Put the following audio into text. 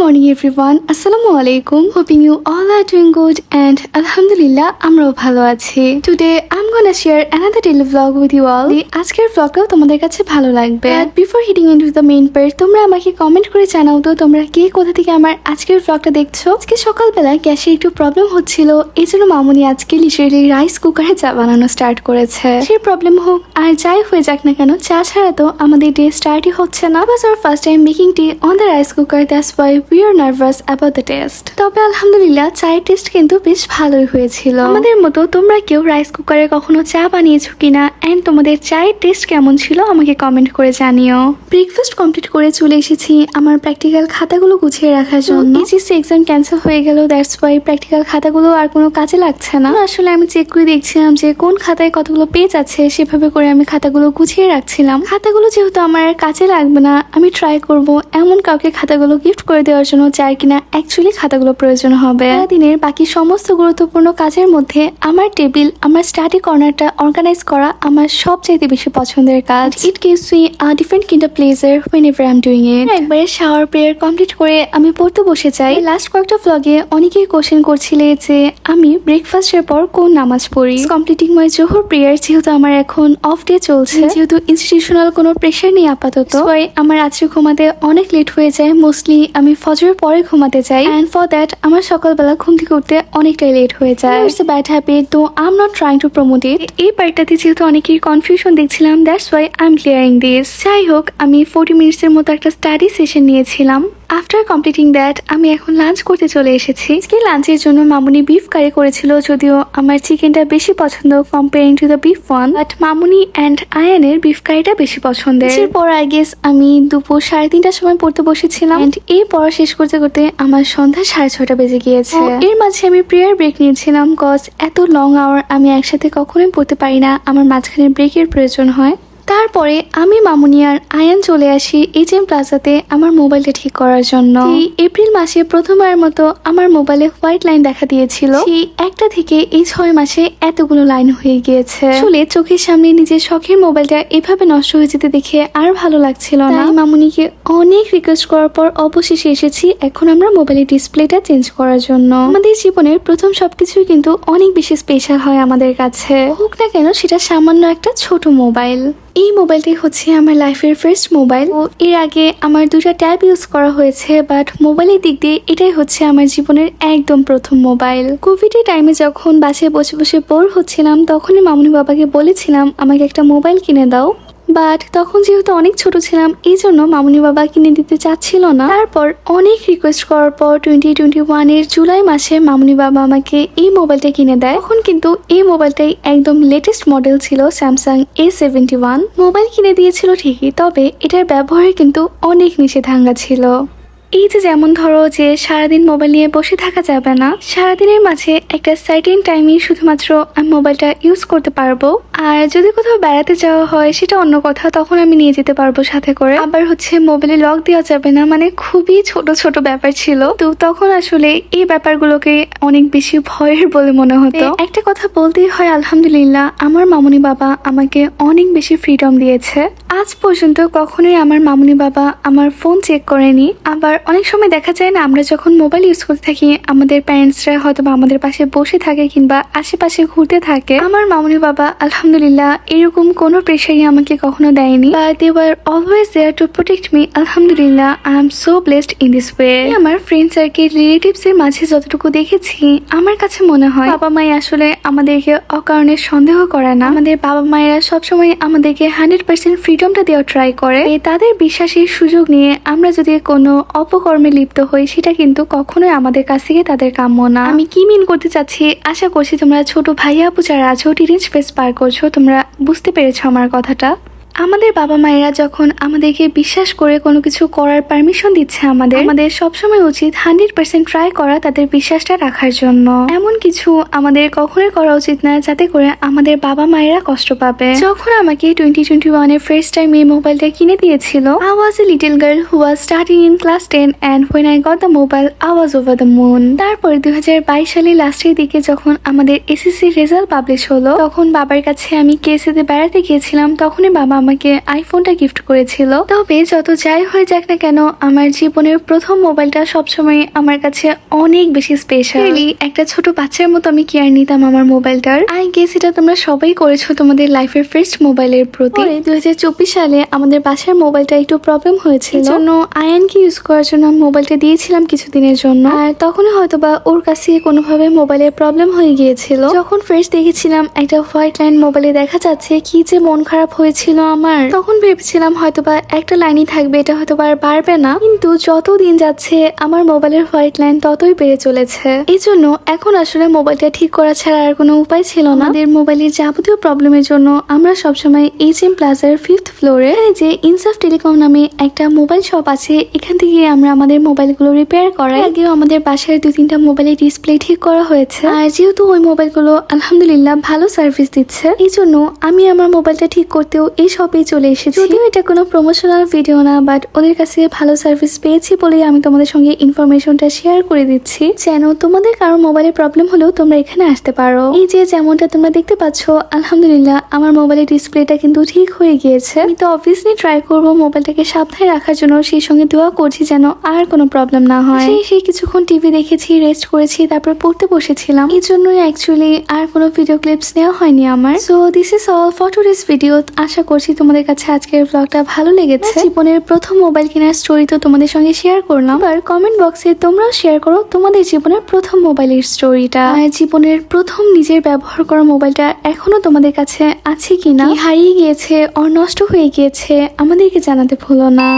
morning, everyone. আসসালামু আলাইকুম hoping you all are doing good and আলহামদুলিল্লাহ আমরাও ভালো আছি I'm gonna share another daily vlog with you all. এই আজকের vlogটাও তোমাদের কাছে ভালো লাগবে। But before into the main part তোমরা আমাকে কমেন্ট করে জানাও তো তোমরা কে কোথা থেকে আমার আজকের vlogটা দেখছ? আজকে সকালবেলা গ্যাসে একটু প্রবলেম হচ্ছিল এই জন্য মামুনি আজকে লিটারেলি রাইস কুকারে চা বানানো স্টার্ট করেছে। সেই প্রবলেম হোক, আর যাই হয়ে যাক না কেন, চা ছাড়া তো আমাদের ডে স্টার্টই হচ্ছে না। বাস our first time making tea on the rice cooker that's we are nervous about the taste তবে আলহামদুলিল্লাহ চায়ের টেস্ট কিন্তু বেশ ভালোই হয়েছিল। আমাদের মতো তোমরা কেউ রাইস কুকারে কখনো চা বানিয়েছো কিনা অ্যান্ড তোমাদের চায়ের টেস্ট কেমন ছিল আমাকে কমেন্ট করে জানিও। ব্রেকফাস্ট কমপ্লিট করে চলে এসেছি আমার প্র্যাকটিক্যাল খাতাগুলো গুছিয়ে রাখার জন্য। এইচএসসি এক্সাম ক্যান্সেল হয়ে গেল দ্যাটস ওয়াই প্র্যাকটিক্যাল খাতাগুলো আর কোনো কাজে লাগছে না। আসলে আমি চেক করে দেখছিলাম যে কোন খাতায় কতগুলো পেজ আছে সেভাবে করে আমি খাতাগুলো গুছিয়ে রাখছিলাম। খাতাগুলো যেহেতু আমার কাজে লাগবে না আমি ট্রাই করব। এমন কাউকে খাতাগুলো গিফট করে দেওয়ার জন্য যার কিনা অ্যাকচুয়ালি খাতাগুলো প্রয়োজন হবে। দিনের বাকি সমস্ত গুরুত্বপূর্ণ কাজের মধ্যে আমার টেবিল, আমার স্টাডি কর্নারটা অর্গানাইজ করা আমার সবচাইতে বেশি পছন্দের কাজ। It gives me a different kind of pleasure whenever I am doing it একবারে শাওয়ার প্রেয়ার কমপ্লিট করে আমি পড়তে বসে যাই। লাস্ট কয়েকটা ভ্লগে অনেকেই কোশ্চেন করছিলে যে, আমি ব্রেকফাস্টের পর কোন নামাজ পড়ি? কমপ্লিটিং মাই জোহর প্রেয়ার যেহেতু আমার এখন অফ ডে চলছে। যেহেতু ইনস্টিটিউশনাল কোনো প্রেশার নেই আপাতত। আমার রাত্রে ঘুমাতে অনেক লেট হয়ে যায়। মোস্টলি আমি ফজরের পরে ঘুমাতে যাই। অ্যান্ড ফর দ্যাট আমার সকালবেলা ঘুম থেকে উঠতে অনেকটাই লেট হয়ে যায়। ইটস এ ব্যাড হ্যাবিট তো I am not trying to promote it এই পার্টটাতে যেহেতু অনেকের কনফিউশন দেখছিলাম that's why I am clearing this যাই হোক, আমি ফোর্টি মিনিটসের মতো একটা স্টাডি সেশন নিয়েছিলাম। আফটার কমপ্লিটিং দ্যাট আমি এখন লাঞ্চ করতে চলে এসেছি। আজকে লাঞ্চের জন্য মামুনি বিফ কারি করেছিল, যদিও আমার চিকেনটা বেশি পছন্দ comparing to the beef one but Mamuni and আয়ানের বিফ কারিটা বেশি পছন্দের। এরপর আই গেস আমি দুপুর সাড়ে তিনটার সময় পড়তে বসেছিলাম। পড়া শেষ করতে করতে আমার সন্ধ্যা সাড়ে ছটা বেজে গিয়েছে। এর মাঝে আমি প্রেয়ার ব্রেক নিয়েছিলাম কজ এত লং আওয়ার আমি একসাথে কখনোই পড়তে পারি না। আমার মাঝখানে ব্রেকের প্রয়োজন হয়। তারপরে আমি মামুনি আর আয়ান চলে আসি এইচএম প্লাজাতে আমার মোবাইলটা ঠিক করার জন্য। এই এপ্রিল মাসে প্রথমবার মতো আমার মোবাইলে হোয়াইট লাইন দেখা দিয়েছিল। সেই একটা থেকে এই ছয় মাসে এতগুলো লাইন হয়ে গিয়েছে। আসলে চোখের সামনে নিজের শখের মোবাইলটা এভাবে নষ্ট হয়ে যেতে দেখে আর ভালো লাগছিল না। মামুনিকে অনেক রিকোয়েস্ট করার পর অবশেষে এসেছি এখন আমরা মোবাইলের ডিসপ্লেটা চেঞ্জ করার জন্য। আমাদের জীবনের প্রথম সবকিছুই কিন্তু অনেক বেশি স্পেশাল হয় আমাদের কাছে। হোক না কেন সেটা সামান্য একটা ছোট মোবাইল। এই মোবাইলটি হচ্ছে আমার লাইফের ফার্স্ট মোবাইল। ও এর আগে আমার দুটা ট্যাব ইউজ করা হয়েছে বাট মোবাইলের দিক দিয়ে এটাই হচ্ছে আমার জীবনের একদম প্রথম মোবাইল। কোভিড এর টাইমে যখন বাসে বসে বসে বোর হচ্ছিলাম, তখনই মামুনি বাবাকে বলেছিলাম, আমাকে একটা মোবাইল কিনে দাও। বাট তখন যেহেতু অনেক ছোট ছিলাম, এই জন্য মামুনি বাবা কিনে দিতে চাচ্ছিল না। তারপর অনেক রিকোয়েস্ট করার পর টোয়েন্টি টোয়েন্টি ওয়ানের জুলাই মাসে মামুনি বাবা আমাকে এই মোবাইলটা কিনে দেয়। তখন কিন্তু এই মোবাইলটাই একদম লেটেস্ট মডেল ছিল Samsung A seventy one mobile কিনে দিয়েছিল ঠিকই, তবে এটার ব্যবহারে কিন্তু অনেক নিষেধাজ্ঞা ছিল। এই যে যেমন ধরো যে সারাদিন মোবাইল নিয়ে বসে থাকা যাবে না সারাদিনের মাঝে একটা সার্টেন টাইমে শুধুমাত্র আমি মোবাইলটা ইউজ করতে পারব। আর যদি কোথাও বেড়াতে যাওয়া হয় সেটা অন্য কথা তখন আমি নিয়ে যেতে পারব সাথে করে। আবার হচ্ছে মোবাইলে লক দেওয়া যাবে না মানে খুবই ছোট ছোট ব্যাপার ছিল। তো তখন আসলে এই ব্যাপারগুলোকে অনেক বেশি ভয়ের বলে মনে হতো। একটা কথা বলতেই হয় আলহামদুলিল্লাহ আমার মামুনি বাবা আমাকে অনেক বেশি ফ্রিডম দিয়েছে। আজ পর্যন্ত কখনোই আমার মামুনি বাবা আমার ফোন চেক করেনি। আবার অনেক সময় দেখা যায় না, আমরা যখন মোবাইল ইউজ করতে থাকি, আমাদের প্যারেন্টসরা হয়তো বা আমাদের পাশে বসে থাকে কিংবা আশেপাশে ঘুরতে থাকে। আমার মামুনি বাবা, আলহামদুলিল্লাহ, এরকম কোনো প্রেশারই আমাকে কখনো দেয়নি। But they were always there to protect me আলহামদুলিল্লাহ I am so blessed in this way আমার ফ্রেন্ড সার্কেল রিলেটিভস এর মাঝে যতটুকু দেখেছি, আমার কাছে মনে হয় বাবা মাই আসলে আমাদেরকে অকারণে সন্দেহ করে না। আমাদের বাবা মায়েরা সবসময় আমাদেরকে হান্ড্রেড পার্সেন্ট ফ্রিডমটা দেওয়ার ট্রাই করে। তাদের বিশ্বাসের সুযোগ নিয়ে আমরা যদি কোনো অপকর্মে লিপ্ত হই, সেটা কিন্তু কখনোই আমাদের কাছ থেকে তাদের কাম্য না। আমি কি মিন করতে চাচ্ছি? আশা করছি তোমরা ছোট ভাইয়া আপু যারা আছো টিনেজ ফেস পার করছ। তোমরা বুঝতে পেরেছ আমার কথাটা? আমাদের বাবা মায়েরা যখন আমাদেরকে বিশ্বাস করে কোনো কিছু করার পারমিশন দিচ্ছে আমাদের আমাদের সবসময় উচিত হান্ড্রেড পার্সেন্ট ট্রাই করা তাদের বিশ্বাসটা রাখার জন্য। এমন কিছু আমাদের কখনোই করা উচিত না যাতে করে আমাদের বাবা মায়েরা কষ্ট পাবে। যখন আমাকে টোয়েন্টি টোয়েন্টি ওয়ানের ফার্স্ট টাইম এই মোবাইলটা কিনে দিয়েছিল I was a little girl who was starting in class ten and when I got the mobile I was over the moon তারপর দুই হাজার বাইশ সালের লাস্টের দিকে যখন আমাদের এসএসসি রেজাল্ট পাবলিশ হলো, তখন বাবার কাছে আমি কেসিতে বেড়াতে গিয়েছিলাম, তখনই বাবা আমাকে আইফোনটা গিফট করেছিল। তবে যত যাই হয়ে যাক না কেন আমার জীবনের প্রথম মোবাইলটা সবসময় আমার কাছে অনেক বেশি স্পেশাল একটা ছোট বাচ্চার মতো আমি কেয়ার নিতাম আমার মোবাইলটার। আই গেস এটা তোমরা সবাই করেছ তোমাদের লাইফের ফার্স্ট মোবাইলের প্রতি। দুই হাজার চব্বিশ সালে আমাদের বাসার মোবাইলটা একটু প্রবলেম হয়েছিল। জন্য আয়ানকে ইউজ করার জন্য আমি মোবাইলটা দিয়েছিলাম কিছুদিনের জন্য। আর তখনই হয়তো বা ওর কাছে কোনোভাবে মোবাইলের প্রবলেম হয়ে গিয়েছিল। যখন ফার্স্ট দেখেছিলাম একটা হোয়াইট লাইন মোবাইলে দেখা যাচ্ছে কি যে মন খারাপ হয়েছিল। আমার। তখন ভেবেছিলাম হয়তো বা একটা লাইনই থাকবে, এটা হয়তো আর বাড়বে না। কিন্তু যত দিন যাচ্ছে, আমার মোবাইলের হোয়াইট লাইন ততই বেড়ে চলেছে। এই জন্য এখন আসলে মোবাইলটা ঠিক করা ছাড়া আর কোনো উপায় ছিল না। আমাদের মোবাইলের যাবতীয় প্রবলেমের জন্য আমরা সবসময় এইচ এম প্লাজার ফিফথ ফ্লোরে যে ইনসাফ টেলিকম নামে একটা মোবাইল শপ আছে, এখান থেকে আমরা আমাদের মোবাইলগুলো রিপেয়ার করাই। আগেও আমাদের বাসায় দুই তিনটা মোবাইলের ডিসপ্লে ঠিক করা হয়েছে। আর যেহেতু ওই মোবাইলগুলো আলহামদুলিল্লাহ ভালো সার্ভিস দিচ্ছে এই জন্য আমি আমার মোবাইলটা ঠিক করতেও এই শপেই চলে এসেছি। যদিও এটা কোনো প্রমোশনাল ভিডিও না বাট ওদের কাছে ভালো সার্ভিস পেয়েছি বলেই আমি তোমাদের সঙ্গে ইনফরমেশনটা শেয়ার করে দিচ্ছি। যেন তোমাদের কারও মোবাইলের প্রবলেম হলেও তোমরা এখানে আসতে পারো। এই যে যেমনটা তোমরা দেখতে পাচ্ছ, আলহামদুলিল্লাহ আমার মোবাইলের ডিসপ্লেটা কিন্তু ঠিক হয়ে গিয়েছে। আমি তো অবভিয়াসলি ট্রাই করব মোবাইলটাকে সাবধানে রাখার জন্য, সেই সঙ্গে দোয়া করছি যেন আর কোনো প্রবলেম না হয়। সেই সেই কিছুক্ষণ টিভি দেখেছি রেস্ট করেছি, তারপর পড়তে বসেছিলাম। এই জন্যই অ্যাকচুয়ালি আর কোনো ভিডিও ক্লিপস নেওয়া হয়নি আমার। So this is all for today's video আশা করছি তোমাদের কাছে আজকের ব্লগটা ভালো লেগেছে। জীবনের প্রথম মোবাইল কেনার স্টোরি তো তোমাদের সঙ্গে শেয়ার করলাম। আর কমেন্ট বক্সে তোমরাও শেয়ার করো তোমাদের জীবনের প্রথম মোবাইলের স্টোরিটা আর জীবনের প্রথম নিজের ব্যবহার করা মোবাইলটা এখনও তোমাদের কাছে আছে কিনা? হারিয়ে গিয়েছে অনষ্ট নষ্ট হয়ে গিয়েছে আমাদেরকে জানাতে ভুলো না।